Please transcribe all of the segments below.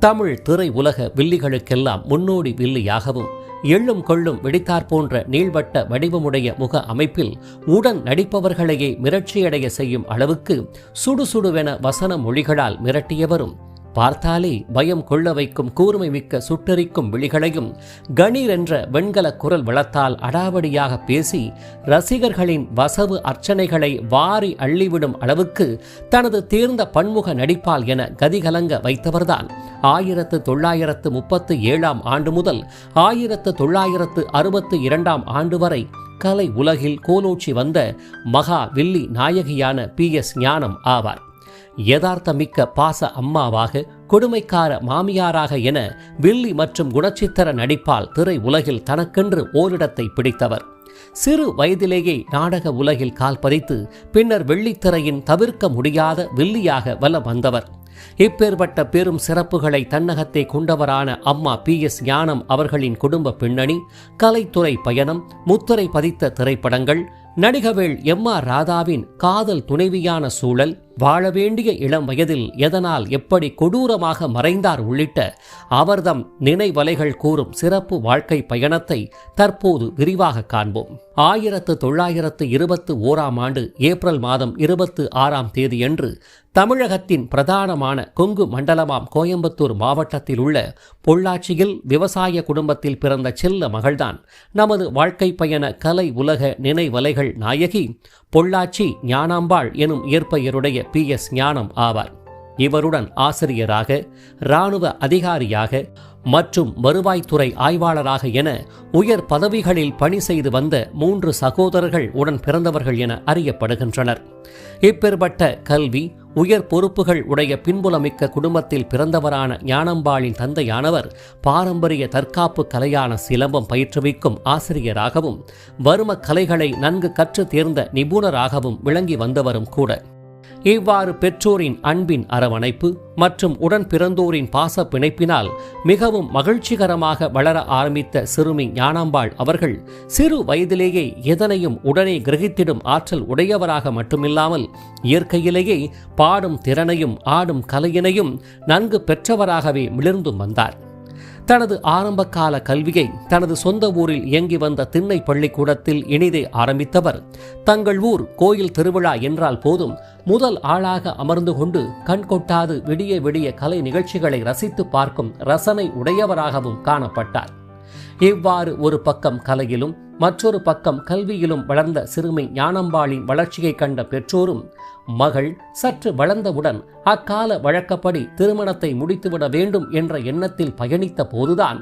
தமிழ் திரை உலக வில்லிகளுக்கெல்லாம் முன்னோடி வில்லியாகவும் எள்ளும் கொள்ளும் வெடித்தார் போன்ற நீள்வட்ட வடிவமுடைய முக அமைப்பில் உடன் நடிப்பவர்களையே மிரட்சியடைய செய்யும் அளவுக்கு சுடுசுடுவென வசன மொழிகளால் மிரட்டியவரும் பார்த்தாலே பயம் கொள்ள வைக்கும் கூர்மை மிக்க சுட்டரிக்கும் விழிகளையும் கணீர் என்ற வெண்கல குரல் வளத்தால் அடாவடியாக பேசி ரசிகர்களின் வசவு அர்ச்சனைகளை வாரி அள்ளிவிடும் அளவுக்கு தனது தேர்ந்த பன்முக நடிப்பால் என கதிகலங்க வைத்தவர்தான். ஆயிரத்து தொள்ளாயிரத்து முப்பத்து ஏழாம் ஆண்டு முதல் ஆயிரத்து தொள்ளாயிரத்து அறுபத்து இரண்டாம் ஆண்டு வரை கலை உலகில் கோலோச்சி வந்த மகா வில்லி நாயகியான பி எஸ் ஞானம் ஆவார். யதார்த்தமிக்க பாச அம்மாவாக கொடுமைக்கார மாமியாராக என வில்லி மற்றும் குணச்சித்திர நடிப்பால் திரை உலகில் தனக்கென்று ஓரிடத்தை பிடித்தவர். சிறு வயதிலேயே நாடக உலகில் கால் பதித்து பின்னர் வெள்ளித்திரையின் தவிர்க்க முடியாத வில்லியாக வலம் வந்தவர். இப்பேற்பட்ட பெரும் சிறப்புகளை தன்னகத்தை கொண்டவரான அம்மா பி எஸ் ஞானம் அவர்களின் குடும்ப பின்னணி கலைத்துறை பயணம் முத்திரை பதித்த திரைப்படங்கள் நடிகவேள் எம் ஆர் ராதாவின் காதல் துணைவியான சூழல் வாழ வேண்டிய இளம் வயதில் எதனால் எப்படி கொடூரமாக மறைந்தார் உள்ளிட்ட அவர்தம் நினைவலைகள் கூறும் சிறப்பு வாழ்க்கை பயணத்தை தற்போது விரிவாக காண்போம். ஆயிரத்து தொள்ளாயிரத்து இருபத்து ஓராம் ஆண்டு ஏப்ரல் மாதம் இருபத்து ஆறாம் தேதியன்று தமிழகத்தின் பிரதானமான கொங்கு மண்டலமாம் கோயம்புத்தூர் மாவட்டத்தில் உள்ள பொள்ளாச்சியில் விவசாய குடும்பத்தில் பிறந்த செல்ல மகள்தான். நமது வாழ்க்கை பயண கலை உலக நினைவலைகள் நாயகி பொள்ளாச்சி ஞானாம்பாள் எனும் இயற்பெயருடைய பி. எஸ். ஞானம் ஆவார். இவருடன் ஆசிரியராக இராணுவ அதிகாரியாக மற்றும் வருவாய்த்துறை ஆய்வாளராக என உயர் பதவிகளில் பணி செய்து வந்த மூன்று சகோதரர்கள் உடன் பிறந்தவர்கள் என அறியப்படுகின்றனர். இப்பேற்பட்ட கல்வி உயர் பொறுப்புகள் உடைய பின்புலமிக்க குடும்பத்தில் பிறந்தவரான ஞானம்பாளின் தந்தையானவர் பாரம்பரிய தற்காப்பு கலையான சிலம்பம் பயிற்றுவிக்கும் ஆசிரியராகவும் வரும கலைகளை நன்கு கற்று தேர்ந்த நிபுணராகவும் விளங்கி வந்தவரும் கூட. இவ்வாறு பெற்றோரின் அன்பின் அரவணைப்பு மற்றும் உடன் பிறந்தோரின் பாச பிணைப்பினால் மிகவும் மகிழ்ச்சிகரமாக வளர ஆரம்பித்த சிறுமி ஞானாம்பாள் அவர்கள் சிறு வயதிலேயே எதனையும் உடனே கிரகித்திடும் ஆற்றல் உடையவராக மட்டுமில்லாமல் இயற்கையிலேயே பாடும் திறனையும் ஆடும் கலையினையும் நன்கு பெற்றவராகவே மிளிர்ந்தும் வந்தார். தனது ஆரம்பகால கல்வியை தனது சொந்த ஊரில் இயங்கி வந்த திண்ணை பள்ளிக்கூடத்தில் இனிதே ஆரம்பித்தவர். தங்கள் ஊர் கோயில் திருவிழா என்றால் போதும். முதல் ஆளாக அமர்ந்து கொண்டு கண் கொட்டாது விடிய விடிய கலை நிகழ்ச்சிகளை ரசித்து பார்க்கும் ரசனை உடையவராகவும் காணப்பட்டார். இவ்வாறு ஒரு பக்கம் கலையிலும் மற்றொரு பக்கம் கல்வியிலும் வளர்ந்த சிறுமி ஞானம்பாளின் வளர்ச்சியை கண்ட பெற்றோரும் மகள் சற்று வளர்ந்தவுடன் அக்கால வழக்கப்படி திருமணத்தை முடித்துவிட வேண்டும் என்ற எண்ணத்தில் பயணித்த போதுதான்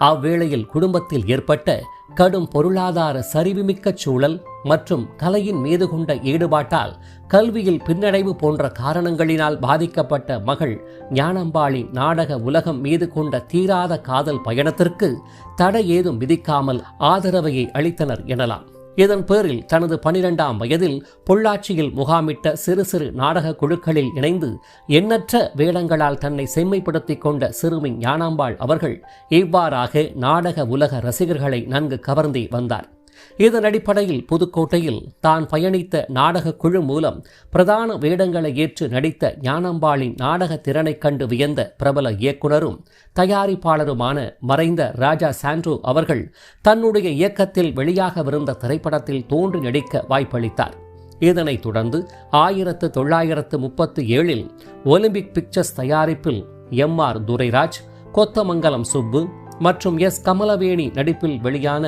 அவ்வேளையில் குடும்பத்தில் ஏற்பட்ட கடும் பொருளாதார சரிவுமிக்க சூழல் மற்றும் கலையின் மீது கொண்ட ஈடுபாட்டால் கல்வியில் பின்னடைவு போன்ற காரணங்களினால் பாதிக்கப்பட்ட மகள் ஞானம்பாளி நாடக உலகம் மீது கொண்ட தீராத காதல் பயணத்திற்கு தடை ஏதும் விதிக்காமல் ஆதரவையை அளித்தனர் எனலாம். இதன் பேரில் தனது பனிரெண்டாம் வயதில் பொள்ளாச்சியில் முகாமிட்ட சிறு சிறு நாடக குழுக்களில் இணைந்து எண்ணற்ற வேடங்களால் தன்னை செம்மைப்படுத்திக் கொண்ட சிறுமி ஞானாம்பாள் அவர்கள் இவ்வாறாக நாடக உலக ரசிகர்களை நன்கு கவர்ந்தே வந்தார். இதன் அடிப்படையில் புதுக்கோட்டையில் தான் பயணித்த நாடக குழு மூலம் பிரதான வேடங்களை ஏற்று நடித்த ஞானம்பாளின் நாடக திறனைக் கண்டு வியந்த பிரபல இயக்குனரும் தயாரிப்பாளருமான மறைந்த ராஜா சாண்ட்ரோ அவர்கள் தன்னுடைய இயக்கத்தில் வெளியாகவிருந்த திரைப்படத்தில் தோன்றி நடிக்க வாய்ப்பளித்தார். இதனைத் தொடர்ந்து ஆயிரத்து தொள்ளாயிரத்து முப்பத்து ஏழில் ஒலிம்பிக் பிக்சர்ஸ் தயாரிப்பில் எம் ஆர் துரைராஜ் கொத்தமங்கலம் சுப்பு மற்றும் எஸ் கமலவேணி நடிப்பில் வெளியான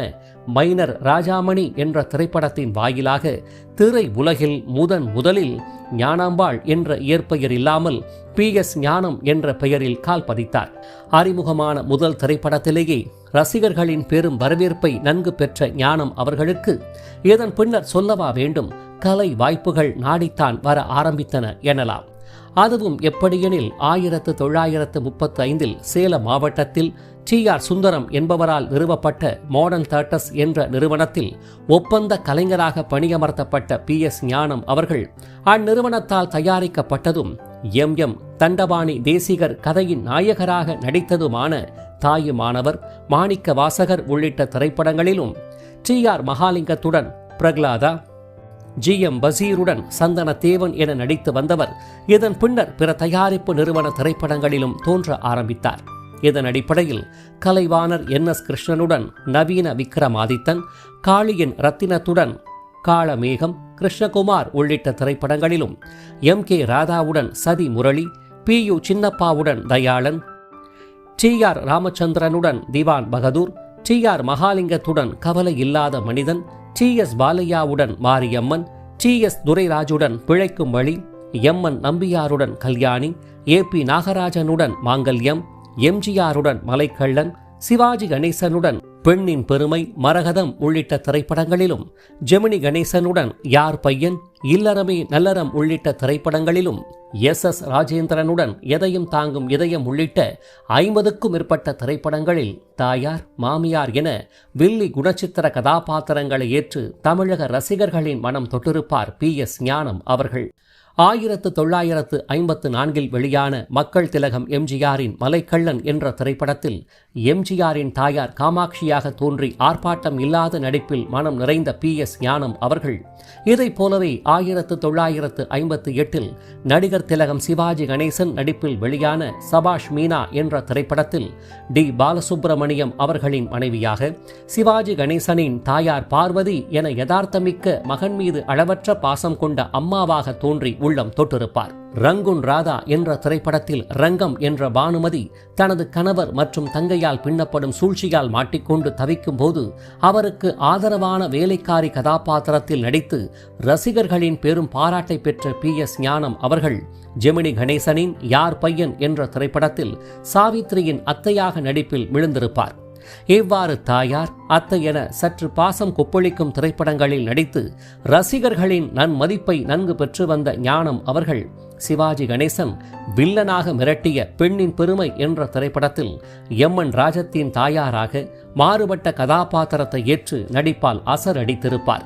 மைனர் ராஜாமணி என்ற திரைப்படத்தின் வாயிலாக திரை உலகில் முதன் முதலில் ஞானாம்பாள் என்ற இயற்பெயர் இல்லாமல் பி எஸ் ஞானம் என்ற பெயரில் கால் பதித்தார். அறிமுகமான முதல் திரைப்படத்திலேயே ரசிகர்களின் பெரும் வரவேற்பை நன்கு பெற்ற ஞானம் அவர்களுக்கு இதன் பின்னர் சொல்லவா வேண்டும் கலை வாய்ப்புகள் நாடித்தான் வர ஆரம்பித்தன எனலாம். அதுவும் எப்படியெனில் ஆயிரத்து தொள்ளாயிரத்து முப்பத்தி ஐந்தில் சேலம் மாவட்டத்தில் டி ஆர் சுந்தரம் என்பவரால் நிறுவப்பட்ட மாடர்ன் தேட்டர்ஸ் என்ற நிறுவனத்தில் ஒப்பந்த கலைஞராக பணியமர்த்தப்பட்ட பி. எஸ். ஞானம் அவர்கள் அந்நிறுவனத்தால் தயாரிக்கப்பட்டதும் எம். எம். தண்டபாணி தேசிகர் கதையின் நாயகராக நடித்ததுமான தாயுமானவர் மாணிக்க வாசகர் உள்ளிட்ட திரைப்படங்களிலும் டி ஆர் மகாலிங்கத்துடன் பிரகலாதா ஜி எம் பசீருடன் சந்தன தேவன் என நடித்து வந்தவர். இதன் பின்னர் பிற தயாரிப்பு நிறுவன திரைப்படங்களிலும் தோன்ற ஆரம்பித்தார். இதன் அடிப்படையில் கலைவாணர் என் எஸ் கிருஷ்ணனுடன் நவீன விக்ரமாதித்தன் காளியின் ரத்தினத்துடன் காளமேகம் கிருஷ்ணகுமார் உள்ளிட்ட திரைப்படங்களிலும் எம் கே ராதாவுடன் சதி முரளி பி யு சின்னப்பாவுடன் தயாளன் டி ஆர் ராமச்சந்திரனுடன் திவான் பகதூர் டி ஆர் மகாலிங்கத்துடன் கவலை இல்லாத மனிதன் டி எஸ் பாலையாவுடன் மாரியம்மன் டி எஸ் துரைராஜுடன் பிழைக்கும் வழி எம்என் நம்பியாருடன் கல்யாணி ஏ பி நாகராஜனுடன் மாங்கல்யம் எம்ஜிஆருடன் மலைக்கள்ளன் சிவாஜி கணேசனுடன் பெண்ணின் பெருமை மரகதம் உள்ளிட்ட திரைப்படங்களிலும் ஜெமினி கணேசனுடன் யார் பையன் இல்லறமே நல்லறம் உள்ளிட்ட திரைப்படங்களிலும் எஸ் எஸ் ராஜேந்திரனுடன் எதையும் தாங்கும் இதயம் உள்ளிட்ட ஐம்பதுக்கும் மேற்பட்ட திரைப்படங்களில் தாயார் மாமியார் என வில்லி குணச்சித்திர கதாபாத்திரங்களை ஏற்று தமிழக ரசிகர்களின் மனம் தொட்டிருப்பார் பி எஸ் ஞானம் அவர்கள். ஆயிரத்து தொள்ளாயிரத்து ஐம்பத்து நான்கில் வெளியான மக்கள் திலகம் எம்ஜிஆரின் மலைக்கள்ளன் என்ற திரைப்படத்தில் எம்ஜிஆரின் தாயார் காமாட்சியாக தோன்றி ஆர்ப்பாட்டம் இல்லாத நடிப்பில் மனம் நிறைந்த பி எஸ் ஞானம் அவர்கள். இதைப் போலவே ஆயிரத்து தொள்ளாயிரத்து ஐம்பத்து எட்டில் நடிகர் திலகம் சிவாஜி கணேசன் நடிப்பில் வெளியான சபாஷ் மீனா என்ற திரைப்படத்தில் டி. பாலசுப்பிரமணியம் அவர்களின் மனைவியாக சிவாஜி கணேசனின் தாயார் பார்வதி என யதார்த்தமிக்க மகன் மீது அளவற்ற பாசம் கொண்ட அம்மாவாக தோன்றி உள்ளம் தொட்டிருப்பார். ரங்குன் ராதா என்ற திரைப்படத்தில் ரங்கம் என்ற பானுமதி தனது கணவர் மற்றும் தங்கையால் பின்னப்படும் சூழ்ச்சியால் மாட்டிக்கொண்டு தவிக்கும் போது அவருக்கு ஆதரவான வேலைக்காரி கதாபாத்திரத்தில் நடித்து ரசிகர்களின் பெரும் பாராட்டை பெற்ற பி எஸ் ஞானம் அவர்கள் ஜெமினி கணேசனின் யார் பையன் என்ற திரைப்படத்தில் சாவித்ரியின் அத்தையாக நடிப்பில் விழுந்திருப்பார். இவ்வாறு தாயார் அத்தை என சற்று பாசம் கொப்பளிக்கும் திரைப்படங்களில் நடித்து ரசிகர்களின் நன்மதிப்பை நன்கு பெற்று வந்த ஞானம் அவர்கள் சிவாஜி கணேசன் வில்லனாக மிரட்டிய பெண்ணின் பெருமை என்ற திரைப்படத்தில் எம்என் ராஜத்தின் தாயாராக மாறுபட்ட கதாபாத்திரத்தை ஏற்று நடிப்பால் அசர் அடித்திருப்பார்.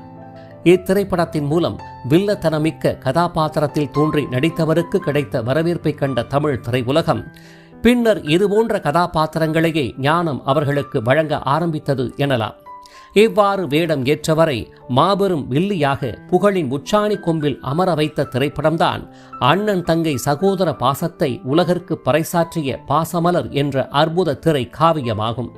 இத்திரைப்படத்தின் மூலம் வில்லத்தனமிக்க கதாபாத்திரத்தில் தோன்றி நடித்தவருக்கு கிடைத்த வரவேற்பை கண்ட தமிழ் திரையுலகம் பின்னர் இதுபோன்ற கதாபாத்திரங்களையே ஞானம் அவர்களுக்கு வழங்க ஆரம்பித்தது எனலாம். இவ்வாறு வேடம் ஏற்றவரை மாபெரும் வில்லியாக புகழின் உச்சாணி கொம்பில் அமர வைத்த திரைப்படம்தான் அண்ணன் தங்கை சகோதர பாசத்தை உலகிற்கு பறைசாற்றிய பாசமலர் என்ற அற்புத திரை காவியமாகும்.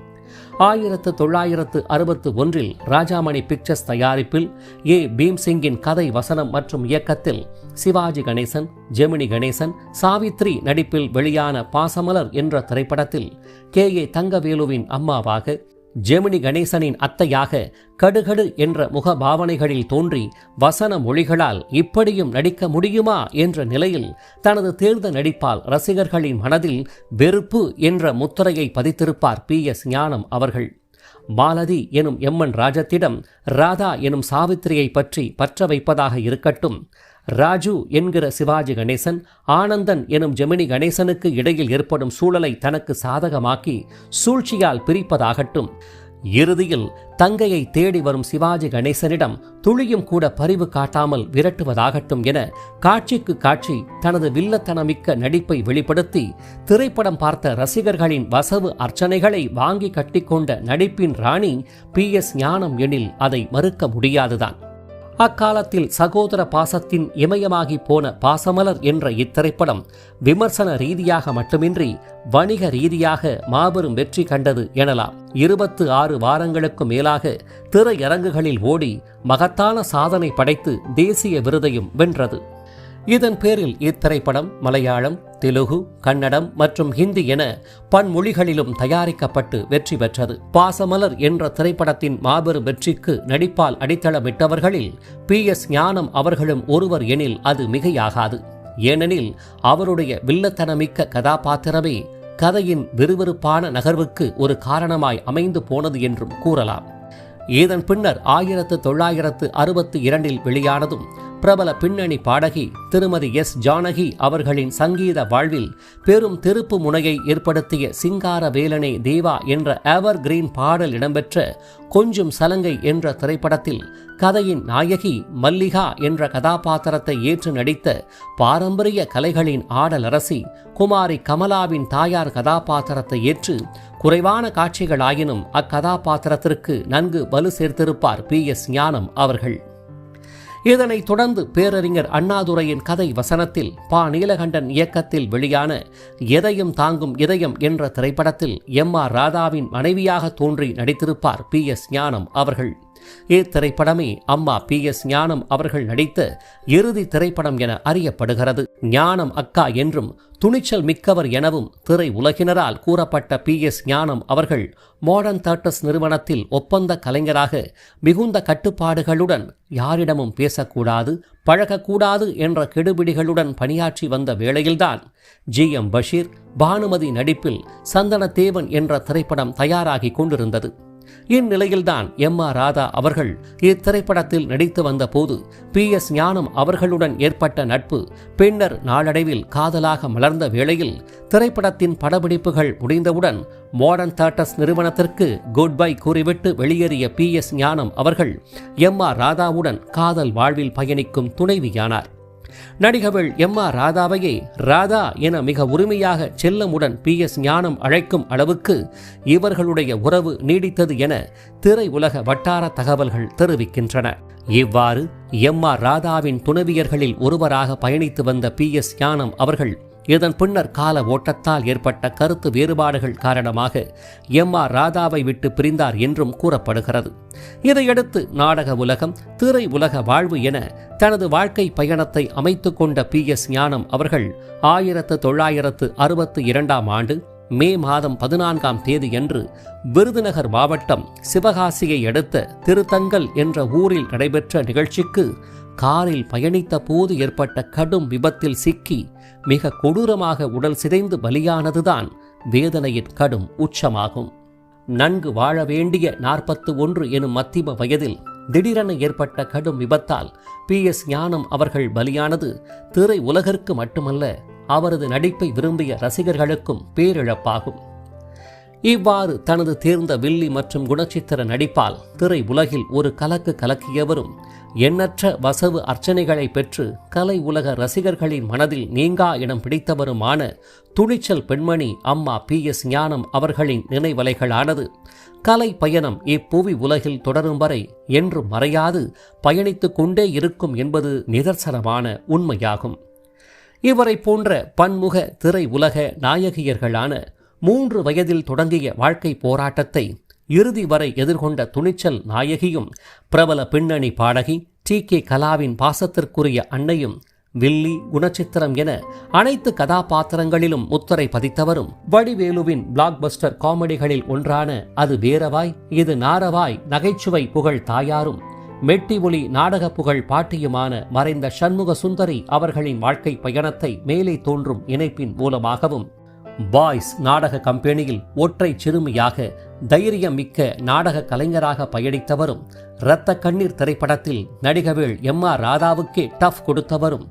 ஆயிரத்து தொள்ளாயிரத்து அறுபத்து ஒன்றில் ராஜாமணி பிக்சர்ஸ் தயாரிப்பில் ஏ. பீம்சிங்கின் கதை வசனம் மற்றும் இயக்கத்தில் சிவாஜி கணேசன் ஜெமினி கணேசன் சாவித்ரி நடிப்பில் வெளியான பாசமலர் என்ற திரைப்படத்தில் கே. ஏ. தங்கவேலுவின் அம்மாவாக ஜெமினி கணேசனின் அத்தையாக கடுகடு என்ற முகபாவனைகளில் தோன்றி வசன மொழிகளால் இப்படியும் நடிக்க முடியுமா என்ற நிலையில் தனது தேர்ந்த நடிப்பால் ரசிகர்களின் மனதில் வெறுப்பு என்ற முத்திரையை பதித்திருப்பார் பி எஸ் ஞானம் அவர்கள். மாலதி எனும் எம்மன் ராஜத்திடம் ராதா எனும் சாவித்திரியை பற்றி பற்ற வைப்பதாக இருக்கட்டும். ராஜு என்கிற சிவாஜி கணேசன் ஆனந்தன் எனும் ஜெமினி கணேசனுக்கு இடையில் ஏற்படும் சூழலை தனக்கு சாதகமாக்கி சூழ்ச்சியால் பிரிப்பதாகட்டும். இறுதியில் தங்கையை தேடி வரும் சிவாஜி கணேசனிடம் துளியும் கூட பரிவு காட்டாமல் விரட்டுவதாகட்டும் என காட்சிக்கு காட்சி தனது வில்லத்தனமிக்க நடிப்பை வெளிப்படுத்தி திரைப்படம் பார்த்த ரசிகர்களின் வசவு அர்ச்சனைகளை வாங்கி கட்டிக்கொண்ட நடிப்பின் ராணி பி எஸ் ஞானம் எனில் அதை மறுக்க முடியாதுதான். அக்காலத்தில் சகோதர பாசத்தின் இமயமாகி போன பாசமலர் என்ற இத்திரைப்படம் விமர்சன ரீதியாக மட்டுமின்றி வணிக ரீதியாக மாபெரும் வெற்றி கண்டது எனலாம். இருபத்து ஆறு வாரங்களுக்கு மேலாக திரையரங்குகளில் ஓடி மகத்தான சாதனை படைத்து தேசிய விருதையும் வென்றது. இதன் பேரில் இத்திரைப்படம் மலையாளம் தெலுகு கன்னடம் மற்றும் ஹிந்தி என பன்மொழிகளிலும் தயாரிக்கப்பட்டு வெற்றி பெற்றது. பாசமலர் என்ற திரைப்படத்தின் மாபெரும் வெற்றிக்கு நடிப்பால் அடித்தளமிட்டவர்களில் பி. எஸ். ஞானம் அவர்களும் ஒருவர் எனில் அது மிகையாகாது. ஏனெனில் அவருடைய வில்லத்தனமிக்க கதாபாத்திரமே கதையின் விறுவிறுப்பான நகர்வுக்கு ஒரு காரணமாய் அமைந்து போனது என்றும் கூறலாம். இதன் பின்னர் ஆயிரத்து தொள்ளாயிரத்து அறுபத்தி இரண்டில் வெளியானதும் பிரபல பின்னணி பாடகி திருமதி எஸ். ஜானகி அவர்களின் சங்கீத வாழ்வில் பெரும் திருப்பு முனையை ஏற்படுத்திய சிங்கார வேலனே தேவா என்ற எவர் கிரீன் பாடல் இடம்பெற்ற கொஞ்சம் சலங்கை என்ற திரைப்படத்தில் கதையின் நாயகி மல்லிகா என்ற கதாபாத்திரத்தை ஏற்று நடித்த பாரம்பரிய கலைகளின் ஆடலரசி குமாரி கமலாவின் தாயார் கதாபாத்திரத்தை ஏற்று குறைவான காட்சிகளாயினும் அக்கதாபாத்திரத்திற்கு நன்கு வலு சேர்த்திருப்பார் பி. எஸ். ஞானம் அவர்கள். இதனைத் தொடர்ந்து பேரறிஞர் அண்ணாதுரையின் கதை வசனத்தில் பா. நீலகண்டன் இயக்கத்தில் வெளியான எதையும் தாங்கும் இதயம் என்ற திரைப்படத்தில் எம். ஆர். ராதாவின் மனைவியாக தோன்றி நடித்திருப்பார் பி. எஸ். ஞானம் அவர்கள். இத்திரைப்படமே அம்மா பி எஸ் ஞானம் அவர்கள் நடித்த இறுதி திரைப்படம் என அறியப்படுகிறது. ஞானம் அக்கா என்றும் துணிச்சல் மிக்கவர் எனவும் திரை உலகினரால் கூறப்பட்ட பி எஸ் ஞானம் அவர்கள் மாடர்ன் தேட்டர்ஸ் நிறுவனத்தில் ஒப்பந்த கலைஞராக மிகுந்த கட்டுப்பாடுகளுடன் யாரிடமும் பேசக்கூடாது பழகக்கூடாது என்ற கெடுபிடிகளுடன் பணியாற்றி வந்த வேளையில்தான் ஜி எம் பஷீர் பானுமதி நடிப்பில் சந்தனத்தேவன் என்ற திரைப்படம் தயாராகி கொண்டிருந்தது. இந்நிலையில்தான் எம் ஆர் ராதா அவர்கள் இத்திரைப்படத்தில் நடித்து வந்தபோது பி எஸ் ஞானம் அவர்களுடன் ஏற்பட்ட நட்பு பின்னர் நாளடைவில் காதலாக மலர்ந்த வேளையில் திரைப்படத்தின் படப்பிடிப்புகள் முடிந்தவுடன் மாடர்ன் தேட்டர்ஸ் நிறுவனத்திற்கு குட் பை கூறிவிட்டு வெளியேறிய பி எஸ் ஞானம் அவர்கள் எம் ஆர் ராதாவுடன் காதல் வாழ்வில் பயணிக்கும் துணைவியானார். நடிகவள் எம் ஆர் ராதாவையே ராதா என மிக உரிமையாக செல்லமுடன் பி எஸ் ஞானம் அழைக்கும் அளவுக்கு இவர்களுடைய உறவு நீடித்தது என திரை உலக வட்டார தகவல்கள் தெரிவிக்கின்றன. இவ்வாறு எம் ஆர் ராதாவின் துணைவியர்களில் ஒருவராக பயணித்து வந்த பி எஸ் ஞானம் அவர்கள் இதன் பின்னர் கால ஓட்டத்தால் ஏற்பட்ட கருத்து வேறுபாடுகள் காரணமாக எம் ஆர் ராதாவை விட்டு பிரிந்தார் என்றும் கூறப்படுகிறது. இதையடுத்து நாடக உலகம் திரை உலக வாழ்வு என தனது வாழ்க்கை பயணத்தை அமைத்துக் கொண்ட பி எஸ் ஞானம் அவர்கள் ஆயிரத்து தொள்ளாயிரத்து அறுபத்து இரண்டாம் ஆண்டு மே மாதம் பதினான்காம் தேதியன்று விருதுநகர் மாவட்டம் சிவகாசியை அடுத்த திருத்தங்கல் என்ற ஊரில் நடைபெற்ற நிகழ்ச்சிக்கு காரில் பயணித்த போது ஏற்பட்ட கடும் விபத்தில் சிக்கி மிக கொடூரமாக உடல் சிதைந்து பலியானதுதான் வேதனையின் கடும் உச்சமாகும். நன்கு வாழ வேண்டிய நாற்பத்து ஒன்று எனும் மத்திம வயதில் திடீரென ஏற்பட்ட கடும் விபத்தால் பி எஸ் ஞானம் அவர்கள் பலியானது திரை உலகிற்கு மட்டுமல்ல அவரது நடிப்பை விரும்பிய ரசிகர்களுக்கும் பேரிழப்பாகும். இவ்வாறு தனது தேர்ந்த வில்லி மற்றும் குணச்சித்திர நடிப்பால் திரை உலகில் ஒரு கலக்கு கலக்கியவரும் எண்ணற்ற வசவு அர்ச்சனைகளை பெற்று கலை உலக ரசிகர்களின் மனதில் நீங்கா இடம் பிடித்தவருமான துணிச்சல் பெண்மணி அம்மா பி எஸ் ஞானம் அவர்களின் நினைவலைகளானது. கலை பயணம் இப்புவி உலகில் தொடரும் வரை என்றும் மறையாது பயணித்து கொண்டே இருக்கும் என்பது நிதர்சனமான உண்மையாகும். இவரை போன்ற பன்முக திரை உலக நாயகியர்களான மூன்று வயதில் தொடங்கிய வாழ்க்கை போராட்டத்தை இறுதி வரை எதிர்கொண்ட துணிச்சல் நாயகியும் பிரபல பின்னணி பாடகி டி. கே. கலாவின் பாசத்திற்குரிய அன்னையும் வில்லி குணச்சித்திரம் என அனைத்து கதாபாத்திரங்களிலும் முத்திரை பதித்தவரும் வடிவேலுவின் பிளாக்பஸ்டர் காமெடிகளில் ஒன்றான அது வேரவாய் இது நாரவாய் நகைச்சுவை புகழ் தாயாரும் மெட்டி ஒளி நாடக புகழ் பாட்டியுமான மறைந்த சண்முக சுந்தரி அவர்களின் வாழ்க்கை பயணத்தை மேலே தோன்றும் இணைப்பின் மூலமாகவும் பாய்ஸ் நாடக கம்பெனியில் ஒற்றை சிறுமியாக தைரியம் மிக்க நாடக கலைஞராக பயணித்தவரும் இரத்த கண்ணீர் திரைப்படத்தில் நடிகவேள் எம் ஆர் ராதாவுக்கே டஃப் கொடுத்தவரும்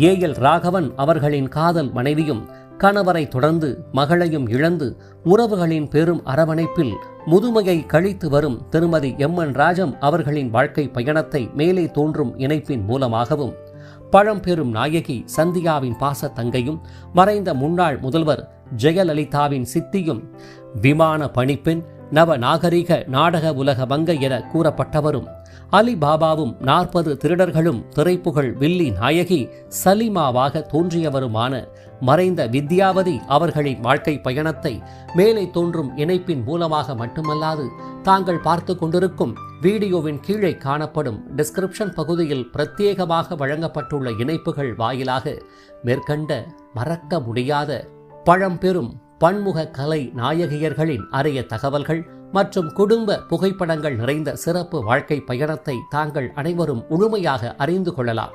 ஏ எல் ராகவன் அவர்களின் காதல் மனைவியும் கணவரை தொடர்ந்து மகளையும் இழந்து உறவுகளின் பெரும் அரவணைப்பில் முதுமையை கழித்து வரும் திருமதி எம் என் ராஜம் அவர்களின் வாழ்க்கை பயணத்தை மேலே தோன்றும் இணைப்பின் மூலமாகவும் பழம்பெரும் நாயகி சந்தியாவின் பாச தங்கையும் மறைந்த முன்னாள் முதல்வர் ஜெயலலிதாவின் சித்தியும் விமான பணிப்பெண் நவ நாகரிக நாடக உலக வங்கை என கூறப்பட்டவரும் அலி பாபாவும் நாற்பது திருடர்களும் திரைப்புகழ் வில்லி நாயகி சலிமாவாக தோன்றியவருமான மறைந்த வித்யாவதி அவர்களின் வாழ்க்கை பயணத்தை மேலே தோன்றும் இணைப்பின் மூலமாக மட்டுமல்லாது தாங்கள் பார்த்து கொண்டிருக்கும் வீடியோவின் கீழே காணப்படும் டிஸ்கிரிப்ஷன் பகுதியில் பிரத்யேகமாக வழங்கப்பட்டுள்ள இணைப்புகள் வாயிலாக மேற்கண்ட மறக்க முடியாத பழம்பெரும் பன்முக கலை நாயகியர்களின் அரிய தகவல்கள் மற்றும் குடும்ப புகைப்படங்கள் நிறைந்த சிறப்பு வாழ்க்கை பயணத்தை தாங்கள் அனைவரும் முழுமையாக அறிந்து கொள்ளலாம்.